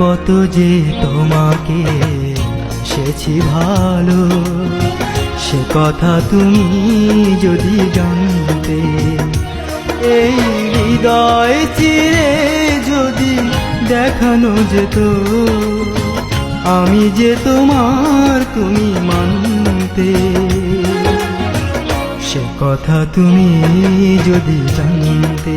কত যে তোমাকে সেছি ভালো, সে কথা তুমি যদি জানতে, এই হৃদয় চিরে যদি দেখানো যেত, আমি যে তোমার তুমি মানতে, সে কথা তুমি যদি জানতে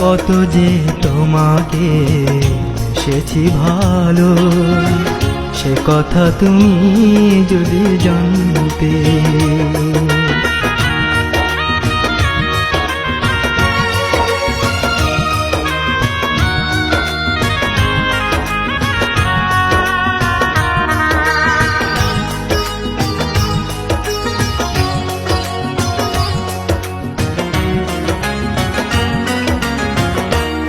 কত যে তোমাকে সেছি ভালো। সে কথা তুমি যদি জানতে।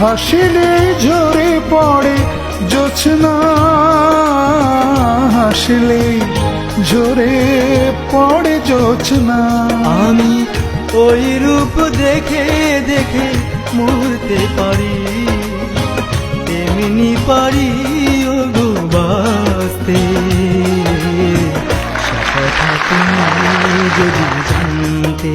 হাসিলে ঝরে পড়ে, জোছনা হাসিলে ঝরে পড়ে জোছনা। আমি ওই রূপ দেখে দেখে মরতে পারি, তেমনি পারি ও গো তুমি যদি জানতে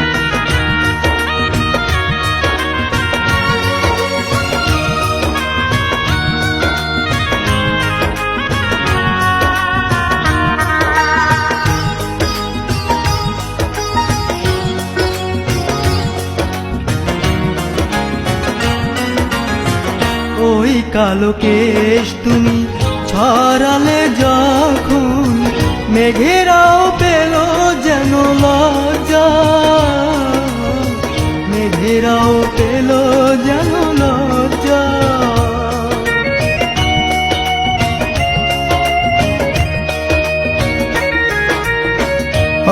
কালো কেশ তুমি ছড়ালে যখন মেঘেরাও পেল যেন লজ্জা। মেঘেরাও পেল যেন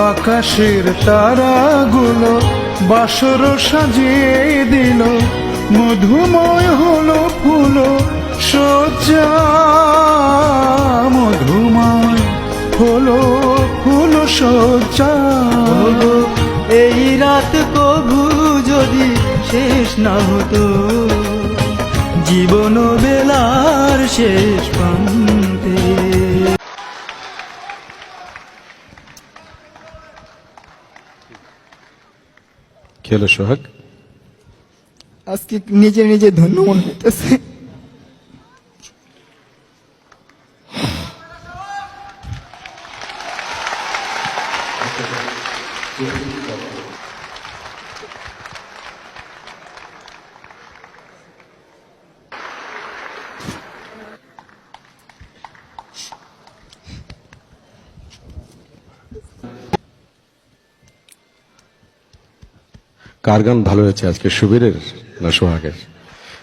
আকাশের তারাগুলো বাসর সাজিয়ে দিল। মধুময় হলো ফুলো সজ্জা। মধুময় হলো ফুলো সজ্জা। এই রাত কভু যদি শেষ না হতো জীবন বেলার শেষ প্রান্তে। খেলো সোহাগ। আজকে নিজে নিজে ধন্য মনে হইতেছে। কার গান ভালো হয়েছে আজকে? সুবীরের? না সোহাগের?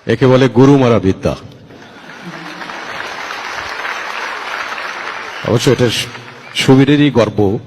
একে বলে গুরু মারা বিদ্যা। অবশ্য এটা সুবীরেরই গর্ব।